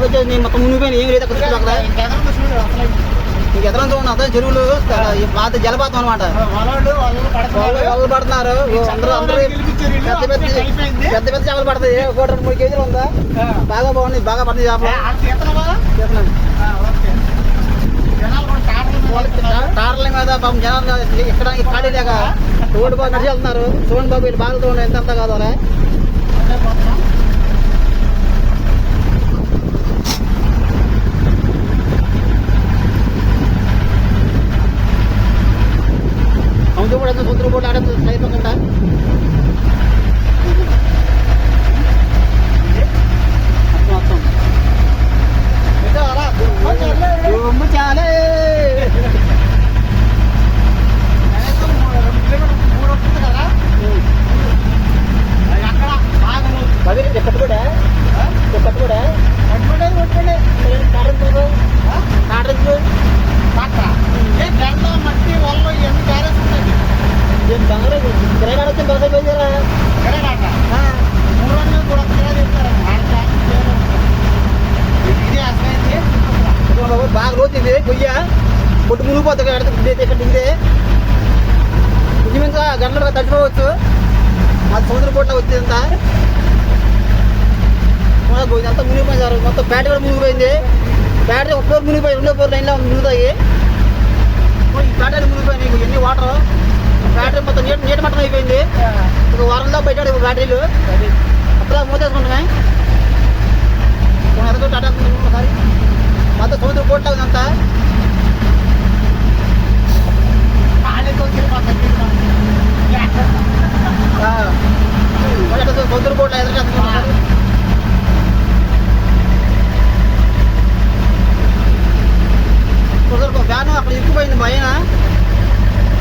మొత్తం మునిగిపోయినాయి ఏం లేదు అక్కడ. చుట్టుపక్కల ఇంక చెరువులు పాత జలపాతం అనమాట వాళ్ళు పడుతున్నారు. అందరూ అందరూ. పెద్ద పెద్ద చేపలు పడతాయి. ఒకటి రెండు మూడు కేజీలు ఉందా. బాగా బాగుంది బాగా పడుతుంది చేపలు. టార్ల మీద పాపం జనాలు ఇక్కడ ఖాళీ లేక రోడ్డు బాగా నడిచి వెళ్తున్నారు. చూడండి బాబు వీళ్ళు బాగా చూడండి ఎంత అంతా కాదు అలా అదే పోతున్నాం. సముద్రం కూడా ఎంత సముద్రం కూడా ఆడే అయిపోకుండా మొత్తం ఇదో అలా దుమ్ము చల్లే. దుమ్ము చాలే కనీసం మూడు- రెండు కిలోమీటర్లు మూడు వస్తుంది కదా అది అక్కడ బాగా రోజు. పది కట్టుబడా ఆ? కట్టుబడా పట్టుకోండి, పట్టుకోండి. ఆ? కాటరింగ్ పట్ట. ఏ గంట, మట్టి వల్ల ఇవన్నీ కారేసుకుంటుంది బంగారు కిరాయి వచ్చి బస్ అయిపోయిందిరా ఎక్కడేనాట? మూడు వందలు కూడా వస్తుందా చెప్తారు. ఆడ ట్యాక్సీ పేరు. ఇది అసలైంది. బాబు బాగా రోజు ఇది కొయ్య పొట్టు మునిగిపోతుంది దిగితే ఇక్కడ దిగితే ఇంచుమించు గంటలు తడిచిపోవచ్చు అది సముద్ర పూట వచ్చిందంత. అంతా మునిగిపోయింది మొత్తం బ్యాటరీ కూడా మునిగిపోయింది. బ్యాటరీ ఒక ఫ్లోర్ మునిగిపోయి రెండో ఫ్లోర్ లైన్లో మునుగుతాయి. ఈ బ్యాటరీ మునిగిపోయినాయి? ఎన్ని వాటర్. బ్యాటరీ మొత్తం నీటి నీటి మట్టం అయిపోయింది. ఒక వారంలో బయట బ్యాటరీలు అప్పుడు మూతేసుకుంటున్నాయి ఎదుగు టాటా ఒకసారి మొత్తం సముద్ర పూట ఉందంతా ఖాళీతో తిరిగిపోతుంది లేక. సముద్ర పూట ఎదురు ఫ్యాన్ అక్కడ ఇరుక్కుపోయింది భయన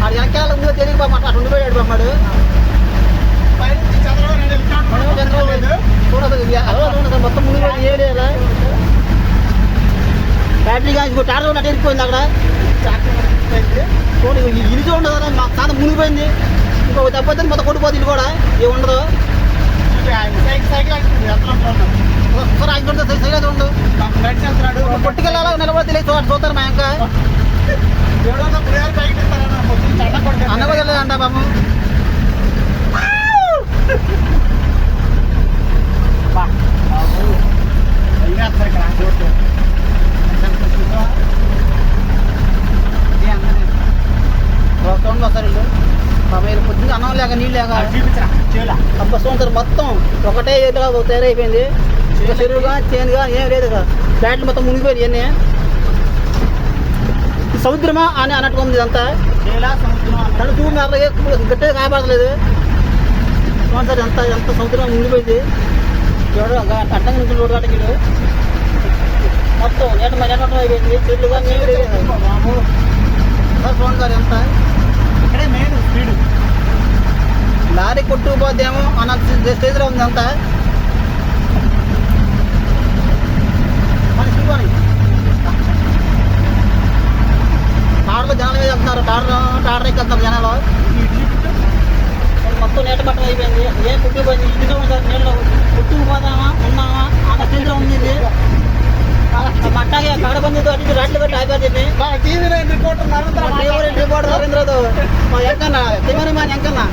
ఆడ వెనకాల ముందు తెలియక పాపం అట్లా ఉండిపోయాడు బొమ్మడు పైనుంచి చంద్రబాబు నాయుడు వెళ్తాడు. లేదు. చూడదు అలా చూడదు మొత్తం మునిగిపోయింది ఏరియా బ్యాటరీ టాటర్ కూడా అటు ఇరిగిపోయింది అక్కడ. చాకరీ చూడు ఇది ఉండదు కదా మా తాత మునిగిపోయింది. ఇంకో దెబ్బతే మొత్తం కొట్టుపోతుంది ఇది కూడా. ఏ ఉండదు. ఇది ఆయన చూడదు సైకిల్ ఉండు పాపం నడిచి వెళ్తున్నాడు. పొట్టుకెళ్ళాలో నిలబడి తెలియదు చూస్తారు మా ఇంకా చెడ్డ. అన్న కూడా తెలియదు అంట బాబు. అయినా అసలు ఇక్కడ ఆ చోటు. చూసావా? ఇది అన్నది. చూడండి ఒకసారి వీళ్ళు. పాపం వీళ్ళు పొద్దున్న అన్నం లేక నీళ్ళు లేక అబ్బ మొత్తం ఒకటే ఏటుగా తయారైపోయింది చెరువుగా చేనుగా ఏం లేదు. బ్యాట్లు మొత్తం మునిగిపోయింది ఇవన్నీ సముద్రమా అని అన్నట్టుగా ఉంది ఇదంతా. తను చూడు గట్టిగా కాపాడలేదు చూడండి సార్ ఎంత ఎంత సముద్రం ఉండిపోయింది చూడు అడ్డంగా నుంచి రోడ్డు కట్టకిడు మొత్తం నీట నీటం అయిపోయింది. చెట్లు ఏం లేదు సార్ చూడండి సార్ ఎంత? ఇక్కడే మెయిన్ స్పీడ్. లారీ కొట్టుకుపోద్దేమో అన్న స్టేజ్లో ఉంది అంతా మన చూడండి టార్లో జనాలు మీద వెళ్తున్నారు టార్ టార్ ఎక్కి వెళ్తున్నారు జనాలు మొత్తం నీట పట్టం అయిపోయింది. ఏం కుట్టుకుపోయింది ఇంటిలో సార్. నీళ్ళు కుట్టుకుపోదామా ఉన్నామా అన్న స్టేజ్లో ఉంది ఇది మట్టాగే కడ బంది అటు రాట్లు పెట్టి ఆగిపోతుంది టీవీలో రిపోర్టర్ నరేంద్ర మాట్లాడాడు. రిపోర్టర్ నరేంద్రతో? మా ఎంకన్నా కెమెరా మ్యాన్ ఎంకన్నా.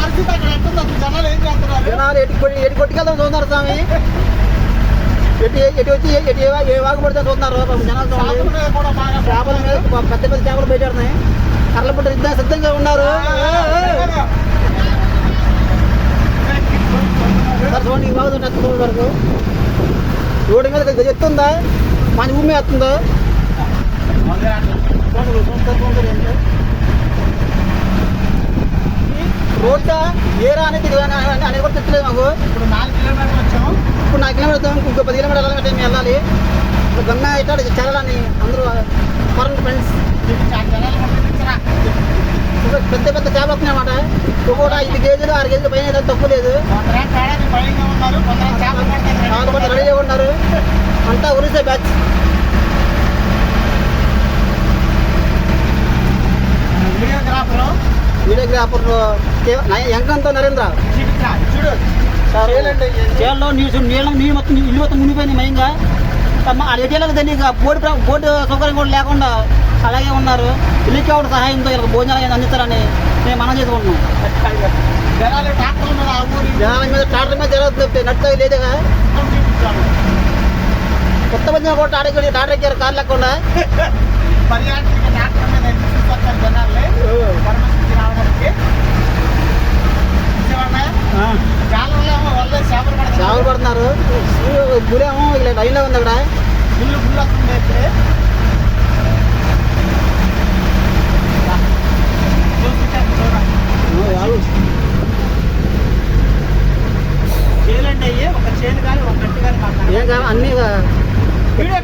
పరిస్థితి అక్కడ ఎట్టుంది జనాలు ఏం చేస్తున్నారు? జనాలు ఎటు ఎటు కొట్టుకెళ్తాం చూస్తున్నారు స్వామి? ఎటు ఎటు వచ్చి ఎటు ఏ వాగు పడితే చూస్తున్నారు జనాలు చేపల. మీద పెద్ద పెద్ద చేపలు బయటడున్నాయి కర్రల పుట్ట సిద్ధంగా సిద్ధంగా ఉన్నారు సార్ చూడండి ఈ వరకు. రోడ్డు మీద గజ ఎత్తుందా? మన భూమి ఎత్తుందా? రోడ్డు? ఏరా అనేది అనేది కూడా తెచ్చలేదు మాకు. ఇప్పుడు నాలుగు కిలోమీటర్లు వచ్చాము ఇప్పుడు నా కిలోమీటర్ ఇంకో పది కిలోమీటర్ వెళ్ళాలంటే మేము వెళ్ళాలి. ఇప్పుడు గంగా ఇట్లా చేరాలని అందరూ ఫారెన్ ఫ్రెండ్స్ పెద్ద పెద్ద చేపలు వస్తున్నాయన్నమాట ఒక్కొక్కటి ఐదు కేజీలు ఆరు కేజీలు పైన తక్కువ లేదు. రెడీగా ఉన్నారు. అంతా ఒరిసే బ్యాచ్. వీడియోగ్రాఫర్ వీడియోగ్రాఫర్ ఎంకంతో నరేంద్ర. చూడు. చేయాలో నీళ్ళు నీళ్ళ నీళ్ళు మొత్తం ఇల్లు మొత్తం మునిగిపోయింది మయంగా ఆ ఎటీఎలకు తెలియక బోర్డు బోర్డు సౌకర్యం కూడా లేకుండా అలాగే ఉన్నారు. హెలికాప్టర్ సహాయంతో ఇలా భోజనాలు ఏమైనా అందిస్తారని మేము మనం చేసుకుంటున్నాం జనాలు ట్రాక్టర్ జనాల మీద ట్రాక్టర్ మీద కొత్త మంది కూడా టాటా టాటా ఎక్కారు కార్ లేకుండా. చావులు ట్రాక్టర్ మీద చేపలు పడుతున్నారు గురేమో ఇలా లైన్లో ఉంది అక్కడ. ఫుల్ ఫుల్ వస్తుంది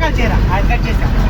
రకాల చీర అది కట్ చేసాం